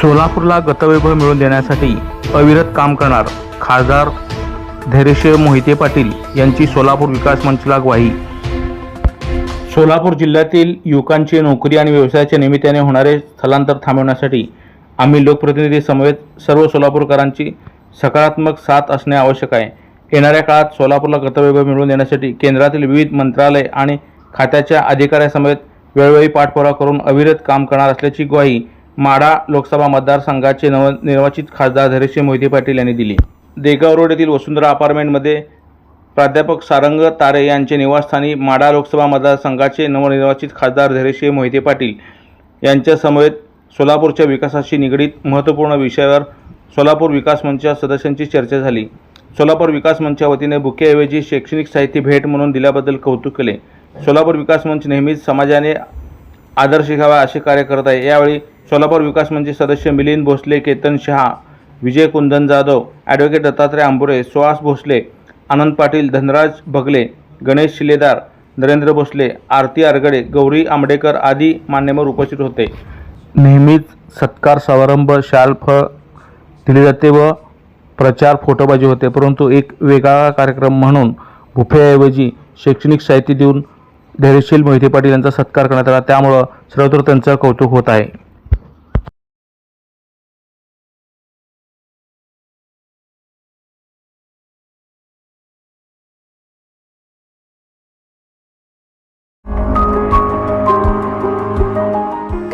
सोलापूरला गतवैभव मिळवून देण्यासाठी अविरत काम करणार खासदार धैर्यशील मोहिते पाटील यांची सोलापूर विकास मंचला ग्वाही सोलापूर जिल्ह्यातील युवकांची नोकरी आणि व्यवसायाच्या निमित्ताने होणारे स्थलांतर थांबवण्यासाठी आम्ही लोकप्रतिनिधी समवेत सर्व सोलापूरकरांची सकारात्मक साथ असणे आवश्यक आहे. येणाऱ्या काळात सोलापूरला गतवैभव मिळवून देण्यासाठी केंद्रातील विविध मंत्रालय आणि खात्याच्या अधिकाऱ्यासमवेत वेळोवेळी पाठपुरावा करून अविरत काम करणार असल्याची ग्वाही माढा लोकसभा मतदारसंघाचे नवनिर्वाचित खासदार धरेश मोहिते पाटील यांनी दिली. देगाव रोड येथील वसुंधरा अपार्टमेंटमध्ये प्राध्यापक सारंग तारे यांचे निवासस्थानी माढा लोकसभा मतदारसंघाचे नवनिर्वाचित खासदार धैर्यशील मोहिते पाटील यांच्या समवेत सोलापूरच्या विकासाशी निगडीत महत्त्वपूर्ण विषयावर सोलापूर विकास मंचच्या सदस्यांची चर्चा झाली. सोलापूर विकास मंचच्या वतीने बुकेऐवजी शैक्षणिक साहित्य भेट म्हणून दिल्याबद्दल कौतुक केले. सोलापूर विकास मंच नेहमीच समाजाने आदर्श घ्यावा असे कार्य करत आहे. यावेळी सोलापूर विकास मंचचे सदस्य मिलिंद भोसले केतन शहा विजय कुंदन जाधव ॲडव्होकेट दत्तात्रय आंबुरे सुहास भोसले आनंद पाटील धनराज भगले गणेश शिलेदार नरेंद्र भोसले आरती आरगडे गौरी आंबडेकर आदी मान्यवर उपस्थित होते. नेहमीच सत्कार समारंभ शाल फळ दिले जाते व प्रचार फोटोबाजी होते. परंतु एक वेगळा कार्यक्रम म्हणून बुफेऐवजी शैक्षणिक साहित्य देऊन धैर्यशील मोहिते पाटील यांचा सत्कार करण्यात आला. त्यामुळं सर्वत्र त्यांचं कौतुक होत आहे.